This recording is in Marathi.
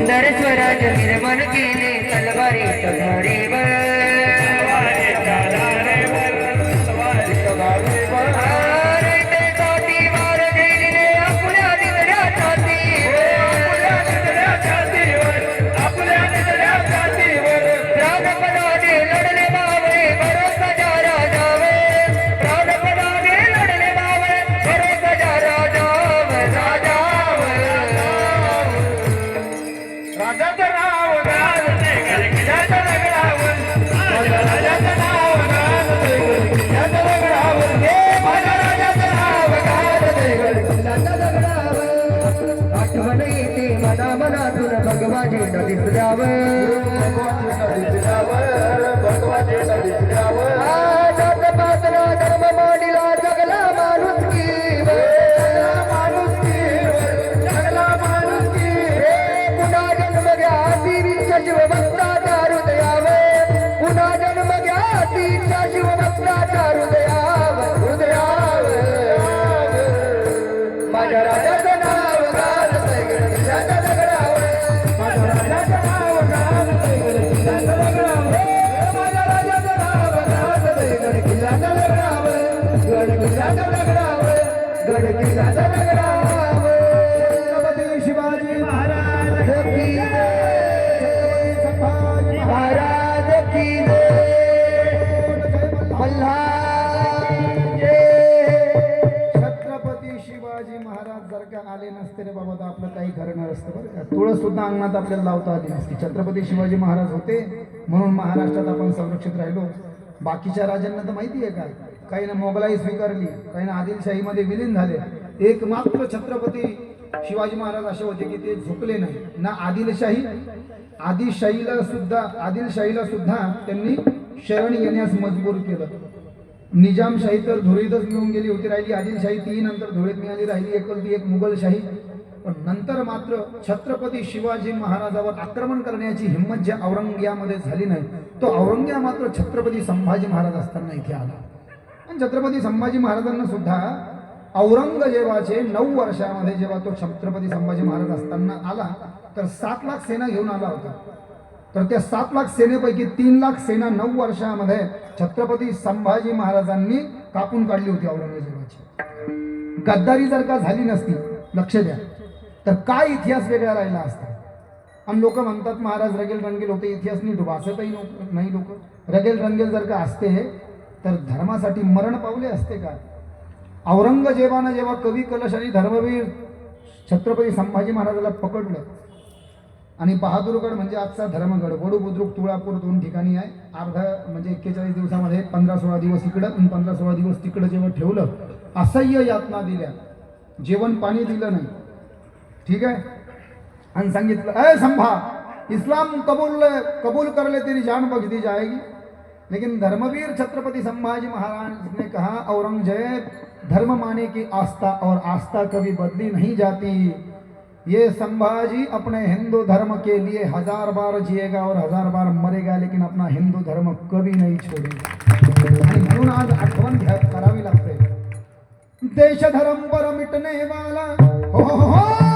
सुंदर स्वराज निर्माण केले. मनातून दिसल्यावर नदी जात पातला धर्म मांडिला जगला माणूस पुन्हा जन्म घ्या देवीच्या शिवभक्ताच्या हृदयावर. पुन्हा जन्म घ्या देवीच्या शिवभक्ताच्या शिवाजी महाराज जर का आले नसते रे बाबा तर आपलं काही खरं नसतं बरं का. तुळस सुद्धा अंगणात आपल्याला लावता आली नसती. छत्रपती शिवाजी महाराज होते म्हणून महाराष्ट्रात आपण संरक्षित राहिलो. बाकीच्या राजांना तर माहिती आहे काय काही ना मोगलाई स्वीकारली काही ना आदिलशाहीमध्ये विलीन झाले. एकमात्र छत्रपती शिवाजी महाराज असे होते की ते झुकले नाही. ना आदिलशाही आदिलशाहीला सुद्धा आदिलशाहीला सुद्धा त्यांनी शरण येण्यास मजबूर केलं. निजामशाही तर धुळीतच मिळून गेली होती राहिली. आदिलशाही ती नंतर धुळीत मिळाली राहिली. एकुलती एक मुघलशाही. पण नंतर मात्र छत्रपती शिवाजी महाराजावर आक्रमण करण्याची हिंमत ज्या औरंग्यामध्ये झाली नाही तो औरंग्या मात्र छत्रपती संभाजी महाराज असताना इथे आला. आणि छत्रपती संभाजी महाराजांना सुद्धा औरंगजेबाचे नऊ वर्षामध्ये जेव्हा तो छत्रपती संभाजी महाराज असताना आला तर सात लाख सेना घेऊन आला होता. तर त्या सात लाख सेनेपैकी तीन लाख सेना नऊ वर्षामध्ये छत्रपती संभाजी महाराजांनी कापून काढली होती औरंगजेबाची. गद्दारी जर का झाली नसती लक्ष द्या. तर काय इतिहास वेगळा राहिला असता? आणि लोक म्हणतात महाराज रगेल रंगेल होते इतिहास नीट वाचतही नाही लोक. रगेल रंगेल जर का असते तर धर्मासाठी मरण पावले असते का? औरंगजेबानं जेव्हा कवी कलश आणि धर्मवीर छत्रपती संभाजी महाराजाला पकडलं आणि बहादूरगड म्हणजे आजचा धर्मगड. वडू बुद्रुक तुळापूर दोन ठिकाणी आहे. अर्धा म्हणजे एक्केचाळीस दिवसामध्ये पंधरा सोळा दिवस इकडं आणि पंधरा सोळा दिवस तिकडं जेव्हा ठेवलं असह्य यातना दिल्या. जेवण पाणी दिलं नाही. ठीक आहे? आणि सांगितलं अय संभा इस्लाम कबूल कबूल कर ले तेरी जान बख्श दी जाएगी. लेकिन धर्मवीर छत्रपति संभाजी महाराज ने कहा औरंगजेब धर्म माने की आस्था और आस्था कभी बदली नहीं जाती. ये संभाजी अपने हिंदू धर्म के लिए हजार बार जिएगा और हजार बार मरेगा लेकिन अपना हिंदू धर्म कभी नहीं छोड़ेगा। आणि म्हणून आज आठवण घ्या करावी लागते? देश धर्म पर मिटने वाला हो हो हो!